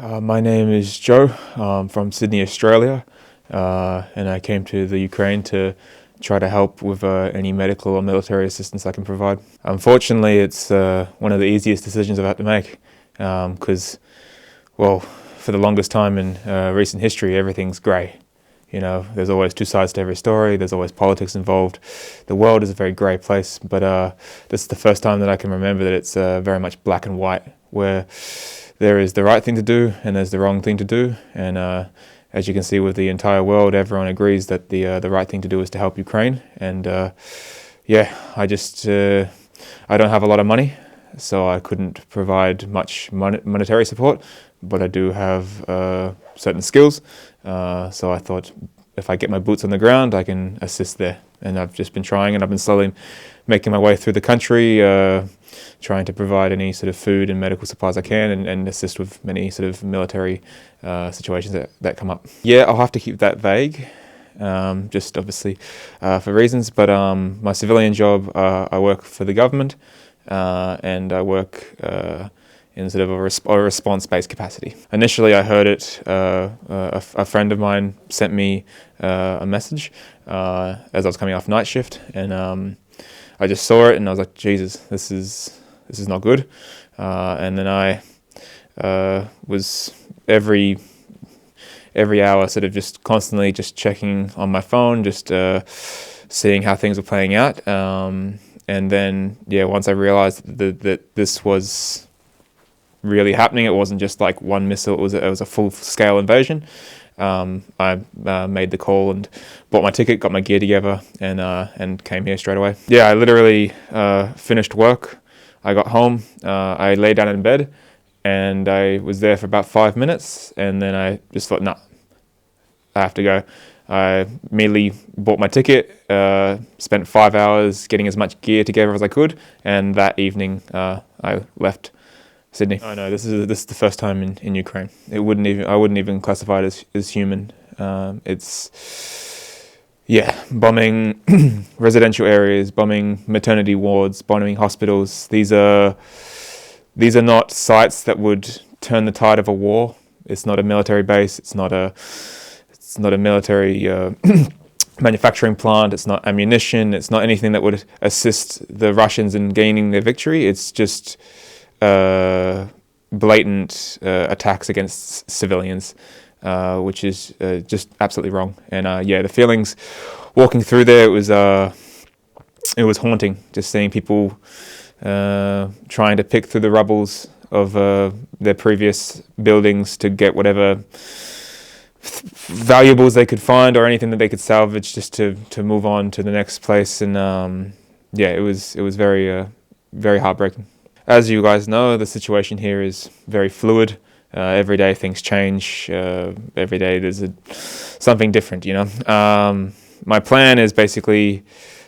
Uh, my name is Joe. I'm from Sydney, Australia, uh, and I came to the Ukraine to try to help with uh, any medical or military assistance I can provide. Unfortunately, it's uh, one of the easiest decisions I've had to make because, um, well, for the longest time in uh, recent history, everything's grey. You know, there's always two sides to every story. There's always politics involved. The world is a very grey place, but uh, this is the first time that I can remember that it's very much black and white, where there is the right thing to do and there's the wrong thing to do. And uh, as you can see with the entire world, everyone agrees that the uh, the right thing to do is to help Ukraine. And uh, yeah, I just uh, I don't have a lot of money, so I couldn't provide much mon- monetary support but I do have uh, certain skills. Uh, so I thought if I get my boots on the ground, I can assist there. And I've just been trying, and I've been slowly making my way through the country, trying to provide any sort of food and medical supplies I can, and, and assist with many sort of military uh, situations that, that come up. Yeah, I'll have to keep that vague. Um, just obviously uh, for reasons, but um, my civilian job, uh, I work for the government, and I work in sort of a, a response-based capacity. Initially, I heard it. Uh, a, a, friend of mine sent me uh, a message uh, as I was coming off night shift, and um, I just saw it, and I was like, "Jesus, this is this is not good." Uh, and then I uh, was every every hour, sort of just constantly just checking on my phone, just uh, seeing how things were playing out. Um, and then, yeah, once I realized that, that this was really happening. It wasn't just like one missile. It was it was a full scale invasion. Um, I uh, made the call and bought my ticket, got my gear together, and uh, and came here straight away. Yeah, I literally uh, finished work. I got home. Uh, I lay down in bed, and I was there for about five minutes, and then I just thought, nah, I have to go. I immediately bought my ticket, uh, spent five hours getting as much gear together as I could, and that evening uh, I left Sydney. I know this is this is the first time in, in Ukraine. It wouldn't even I wouldn't even classify it as as human. Um, it's yeah, bombing residential areas, bombing maternity wards, bombing hospitals. These are these are not sites that would turn the tide of a war. It's not a military base. It's not a it's not a military. Uh, manufacturing plant, it's not ammunition, it's not anything that would assist the Russians in gaining their victory. It's just uh, blatant uh, attacks against civilians, uh, which is uh, just absolutely wrong. And uh, yeah, the feelings walking through there it was it was haunting, just seeing people trying to pick through the rubbles of their previous buildings to get whatever valuables they could find or anything that they could salvage just to to move on to the next place and um, yeah it was it was very uh, very heartbreaking as you guys know, the situation here is very fluid. Uh, every day things change. Uh, every day there's a, something different, you know. Um, my plan is basically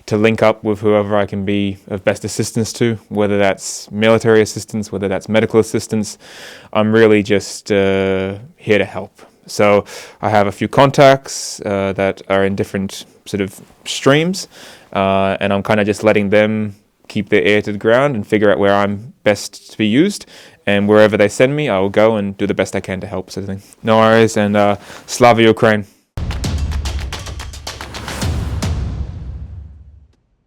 to link up with whoever I can be of best assistance to, whether that's military assistance, whether that's medical assistance. I'm really just uh, here to help. So I have a few contacts uh, that are in different sort of streams, uh, and I'm kind of just letting them keep their ear to the ground and figure out where I'm best to be used. And wherever they send me, I will go and do the best I can to help, thing. No worries, and uh, Slava Ukraine.